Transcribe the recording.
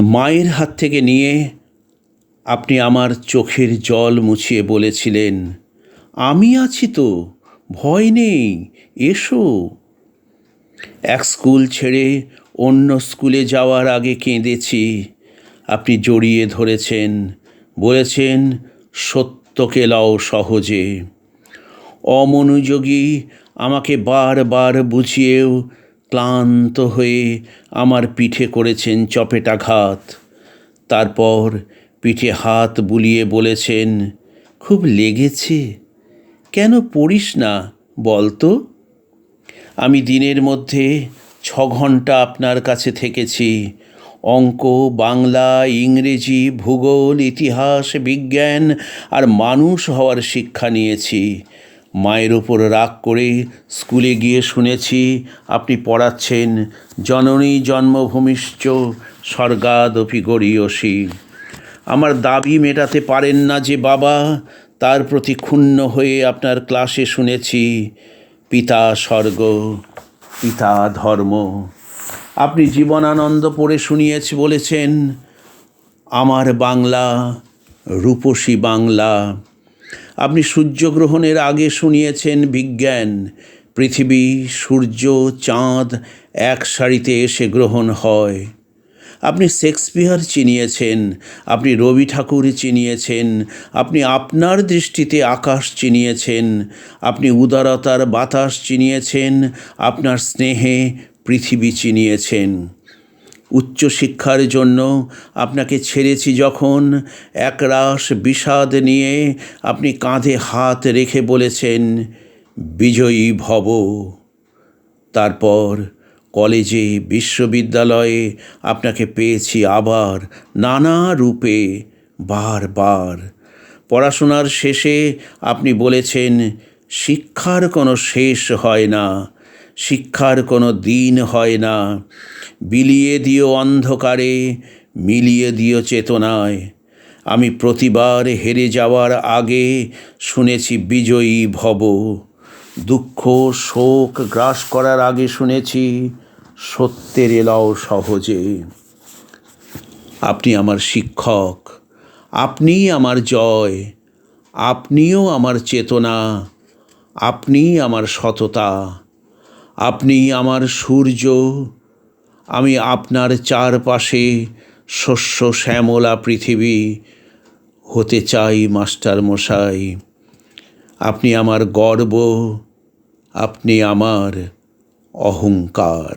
মায়ের হাত থেকে নিয়ে আপনি আমার চোখের জল মুছিয়ে বলেছিলেন, আমি আছি তো, ভয় নেই, এসো। এক স্কুল ছেড়ে অন্য স্কুলে যাওয়ার আগে কেঁদেছি। আপনি জড়িয়ে ধরেছেন, বলেছেন, সত্যকে লও সহজে। অমনোযোগী আমাকে বারবার বুঝিয়েও ক্লান্ত হয়ে আমার পিঠে করেছেন চপেটাঘাত। তারপর পিঠে হাত বুলিয়ে বলেছেন, খুব লেগেছে, কেন পড়িস না বলতো আমি দিনের মধ্যে ছ ঘণ্টা আপনার কাছে থেকেছি। অঙ্ক, বাংলা, ইংরেজি, ভূগোল, ইতিহাস, বিজ্ঞান আর মানুষ হওয়ার শিক্ষা নিয়েছি। মায়ের ওপর রাগ করে স্কুলে গিয়ে শুনেছি, আপনি পড়াচ্ছেন জননী জন্মভূমিশ্চ স্বর্গাদপি গড়িয়সী। আমার দাবি মেটাতে পারেন না যে বাবা, তার প্রতি ক্ষুণ্ণ হয়ে আপনার ক্লাসে শুনেছি, পিতা স্বর্গ, পিতা ধর্ম। আপনি জীবনানন্দ পড়ে শুনিয়েছি বলেছেন, আমার বাংলা রূপসী বাংলা। আপনি সূর্যগ্রহণের আগে শুনিয়েছেন বিজ্ঞান। পৃথিবী, সূর্য, চাঁদ এক সারিতে এসে গ্রহণ হয়। আপনি শেক্সপিয়ার চিনিয়েছেন, আপনি রবি ঠাকুর চিনিয়েছেন, আপনি আপনার দৃষ্টিতে আকাশ চিনিয়েছেন, আপনি উদারতার বাতাস চিনিয়েছেন, আপনার স্নেহে পৃথিবী চিনিয়েছেন। উচ্চশিক্ষার জন্য আপনাকে ছেড়েছি যখন একরাশ বিষাদ নিয়ে আপনি কাঁধে হাত রেখে বলেছেন, বিজয়ী ভব। তারপর কলেজে, বিশ্ববিদ্যালয়ে আপনাকে পেয়েছি আবার নানা রূপে বারবার। পড়াশোনার শেষে আপনি বলেছেন, শিক্ষার কোনো শেষ হয় না। শিক্ষার কোনো দিন হয় না। বিলিয়ে দিও অন্ধকারে, মিলিয়ে দিও চেতনায়। আমি প্রতিবার হেরে যাওয়ার আগে শুনেছি বিজয়ী ভব। দুঃখ, শোক গ্রাস করার আগে শুনেছি সত্যের এলাও সহজে। আপনি আমার শিক্ষক আপনিই আমার জয়, আপনিও আমার চেতনা আপনিই আমার সততা। আপনি আমার সূর্য, আমি আপনার চারপাশে শস্য শ্যামলা পৃথিবী হতে চাই, মাস্টার মশাই। আপনি আমার গর্ব, আপনি আমার অহংকার।